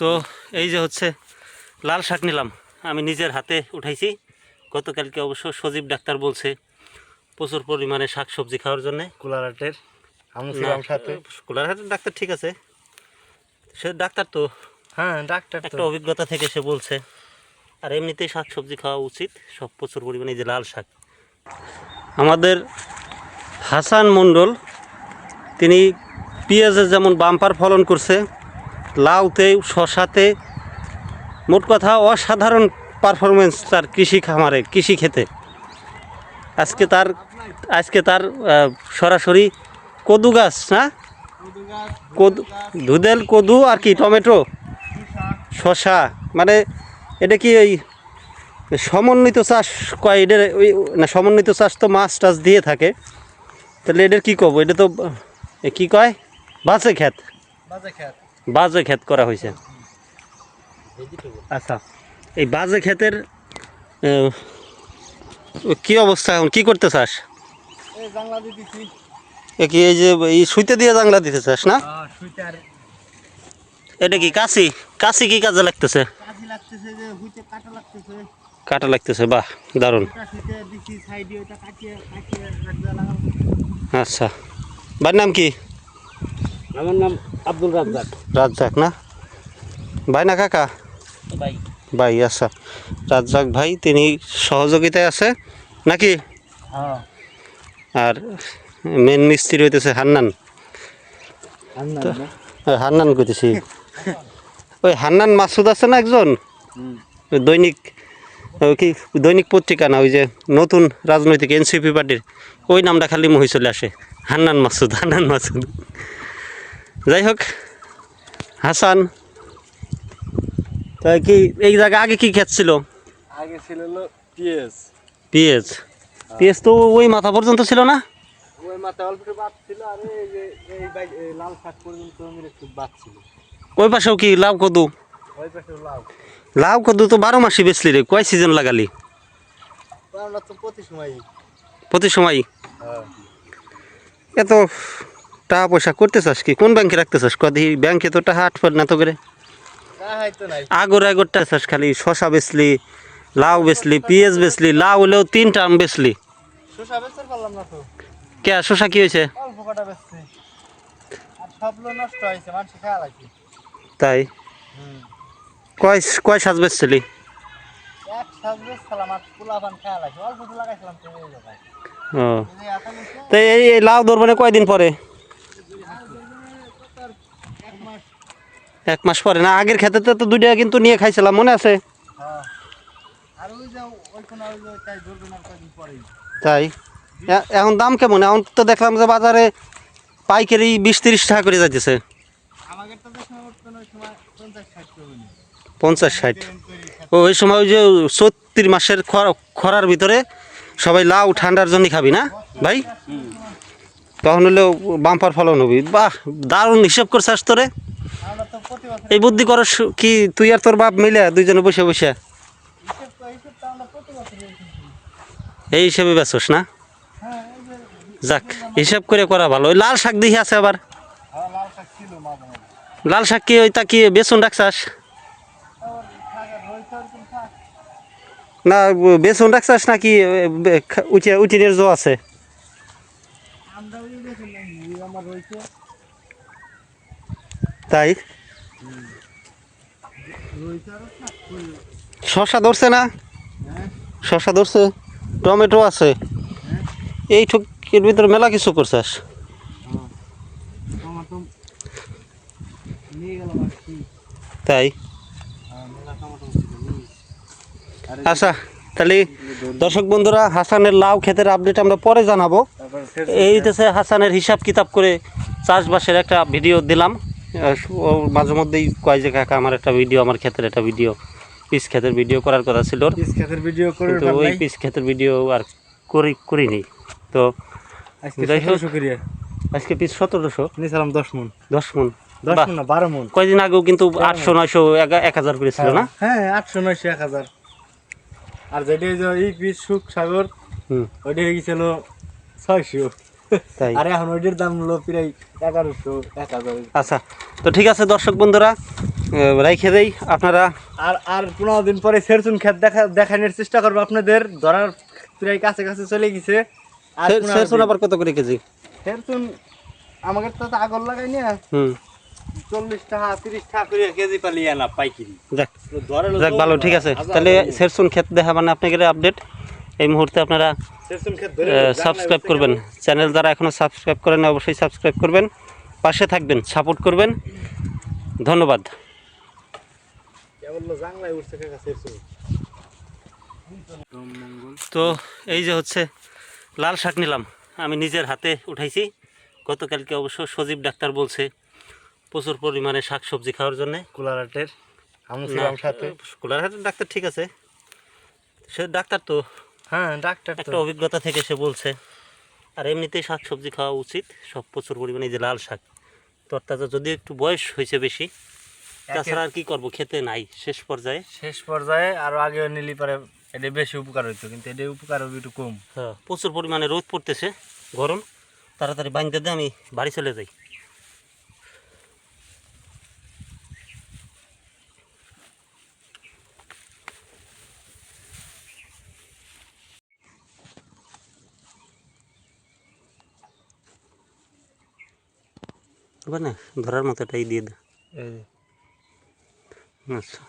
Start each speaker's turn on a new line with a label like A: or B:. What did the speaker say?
A: তো এই যে হচ্ছে লাল শাক নিলাম। আমি নিজের হাতে উঠাইছি। গতকালকে অবশ্য সজীব ডাক্তার বলছে প্রচুর পরিমাণে শাক সবজি খাওয়ার জন্যে।
B: সাথে।
A: কোলারহাটের ডাক্তার ঠিক আছে। সে ডাক্তার তো
B: হ্যাঁ ডাক্তার
A: একটা অভিজ্ঞতা থেকে সে বলছে। আর এমনিতেই শাক সবজি খাওয়া উচিত। সব প্রচুর পরিমাণে এই যে লাল শাক। আমাদের হাসান মণ্ডল তিনি পেঁয়াজের যেমন বাম্পার ফলন করছে লাউতে শশাতে মোট কথা অসাধারণ পারফরমেন্স তার কৃষি খামারে, কৃষি খেতে আজকে তার আজকে তার সরাসরি কদু গাছ, না? কদু ধুদেল কদু আর কি, টমেটো? শশা মানে এটা কি ওই সমন্বিত চাষ কয় এদের ওই, না, সমন্বিত চাষ তো মাছ টাছ দিয়ে থাকে। তাহলে এদের কী কব? এটা তো কি কয়? বাজে ক্ষেত।
B: বাজে খেত
A: বাজে ক্ষেত করা হয়েছে। আচ্ছা এই বাজে ক্ষেতের কি অবস্থা এখন? কি করতে চাস? কি এই যে এই সুইতে দিয়ে জাংলা দিতে চাস না?
B: হ্যাঁ
A: এটা কি কাশি? কাশি কি কাজে লাগতেছে?
B: কাটা লাগতেছে।
A: বাহ দারুণ। আচ্ছা বাড়ির নাম কি?
B: আমার নাম আব্দুল রাজ্জাক।
A: রাজ্জাক না? ভাই না কাকা?
B: ভাই।
A: ভাই আচ্ছা। রাজ্জাক ভাই তিনি সহযোগিতায় আছে নাকি?
B: হ্যাঁ।
A: আর মেন মিস্ত্রি হইতেছে হান্নান। হান্নান কইতেছি। ওই হান্নান মাসুদ আছে না একজন? দৈনিক ওই কি দৈনিক পত্রিকা না ওই যে নতুন রাজনৈতিক এনসিপি পার্টির ওই নামটা খালি মহি চলে আসে। হান্নান মাসুদ হান্নান মাসুদ। যাই হোক হাসান তাই কি এই জায়গা আগে কি ক্ষেত ছিল?
B: আগে ছিল হলো পিএস।
A: পেঁয়াজ পেঁয়াজ তো ওই মাথা পর্যন্ত ছিল না?
B: ওই মাথায় অল্প বাদ ছিল আর এই এই লাল শাক পর্যন্ত একটু বাদ ছিল।
A: ওই পাশেও কি লাউ কদু?
B: ওই পাশে লাউ।
A: লাউ কদু তো বারো মাসই বেচলি রে কয় সিজন লাগালি?
B: আমরা তো প্রতি সময়
A: প্রতি সময়
B: হ্যাঁ।
A: এত টাকা পয়সা করতে চাস কি কোন ব্যাংকে রাখতে চাস কদি ব্যাংকে তো টাকা আটফার না তো করে? আগর আগরটা চাস খালি শশা বেচলি লাউ বেচলি পেঁয়াজ বেচলি লাউ হলেও তিন টার্ম বেচলি। কে শশা কি হয়েছে? তাই? কয় কয় সাজ বেচছিলি? ও।
B: এই যে এত নিচে
A: তো এই এই লাউ ধরবানে কয়দিন পরে?
B: এক মাস
A: পরে। না আগের খেতে তো দুইটা কিন্তু নিয়ে খাইছিলাম মনে আছে?
B: হ্যাঁ। তাই
A: এখন দাম কেমন? এখন তো দেখলাম যে বাজারে পাইকারি বিশ তিরিশ টাকা করে
B: সময় পঞ্চাশ ষাট
A: ওই সময় ওই যে সত্তর মাসের খরা- খরার ভিতরে সবাই লাউ ঠান্ডার জন্য খাবি না ভাই? তখন হলেও বাম্পার ফলন হবি। বাহ, দারুণ হিসেব করছিস তোরে।
B: আমরা তো প্রতি বছর
A: এই বুদ্ধি করস কি তুই আর তোর বাপ মিলে দুইজনে বসে বসে? এই হিসেবে বেচোস না? যাক, হিসাব করে করা ভালো। ওই লাল শাক দেখি আছে আবার।
B: লাল শাক
A: কি ওই তা কি বেসন রাখছাস? না বেসন রাখছাস নাকি উঠে উঠিনের জো আছে
B: আমরা ওই বেশি নাই ওই আমার রয়েছে
A: তাই? শশা ধরছে না? শশা ধরছে, টমেটো আছে। এই ঠুকের ভিতরে মেলা কিছু করছাস তাই? আচ্ছা তাহলে দর্শক বন্ধুরা, হাসানের লাউ ক্ষেতের আপডেট আমরা পরে জানাব। এই হচ্ছে হাসানের হিসাব কিতাব করে চাষবাসের একটা ভিডিও দিলাম। মাঝে মধ্যেই কয় যে কাকা আমার একটা ভিডিও আমার ক্ষেতের একটা ভিডিও। পিস ক্ষেতের ভিডিও করার কথা ছিল।
B: পিস ক্ষেতের ভিডিও করে
A: কিন্তু ওই পিস ক্ষেতের ভিডিও আর করি করিনি। তো
B: আজকে
A: যাই হোক। আজকে পিস সতেরোশো।
B: নিয়েছিলাম দশ মন।
A: দশ মন?
B: দশ। মন না বারো মন।
A: কয়দিন আগেও কিন্তু আটশো নয়শো এক- এক হাজার করে ছিল না?
B: হ্যাঁ আটশো নয়শো এক হাজার। আর যেটা এই পিস সুখ সাগর ওইটা গেছিল ছয়শো।
A: তাই।
B: আর এখন ওইটার দাম হলো প্রায় এগারোশো এক হাজার
A: আচ্ছা তো ঠিক আছে দর্শক বন্ধুরা রাইখে দেই আপনারা।
B: আর আর পনেরো দিন পরে সেরসুন ক্ষেত দেখা দেখানোর চেষ্টা করব আপনাদের। ধরার প্রায় কাছে কাছে চলে গেছে। আর
A: সে-
B: পনেরো
A: সেরসুন
B: দিন।
A: আবার কত করে কেজি?
B: সেরসুন আমাকে তো আগর লাগাই না
A: হুম।
B: চল্লিশ টাকা তিরিশ টাকা করে কেজি পালিয়ে না পাইকিরি।
A: যাক
B: ধরে
A: যাক ভালো ঠিক আছে। তাহলে সেরসুন ক্ষেত দেখাবেন আপনাকে আপডেট এই মুহূর্তে আপনারা সাবস্ক্রাইব করবেন। চ্যানেল যারা এখনও সাবস্ক্রাইব করেন অবশ্যই সাবস্ক্রাইব করবেন। পাশে থাকবেন সাপোর্ট করবেন। ধন্যবাদ। তো এই যে হচ্ছে লাল শাক নিলাম। আমি নিজের হাতে উঠাইছি। গতকালকে অবশ্য সজীব ডাক্তার বলছে প্রচুর পরিমাণে শাক সবজি খাওয়ার জন্যে।
B: সাথে।
A: কোলারহাটের ডাক্তার ঠিক আছে। সে ডাক্তার তো
B: হ্যাঁ ডাক্তার
A: একটা অভিজ্ঞতা থেকে সে বলছে আর এমনিতেই শাক সবজি খাওয়া উচিত সব প্রচুর পরিমাণে এই যে লাল শাক। তরতাজা যদি একটু বয়স হয়েছে বেশি তাছাড়া আর কি করব খেতে নাই শেষ পর্যায়ে।
B: শেষ পর্যায়ে আরও আগে নিলি পরে এটা বেশি উপকার হইতো কিন্তু এটা উপকার হবে একটু কম।
A: হ্যাঁ প্রচুর পরিমাণে রোদ পড়তেছে গরম তাড়াতাড়ি বাঁধতে দিয়ে আমি বাড়ি চলে যাই। এবার না ধরার মতো এটাই দিয়ে দে
B: এই
A: আচ্ছা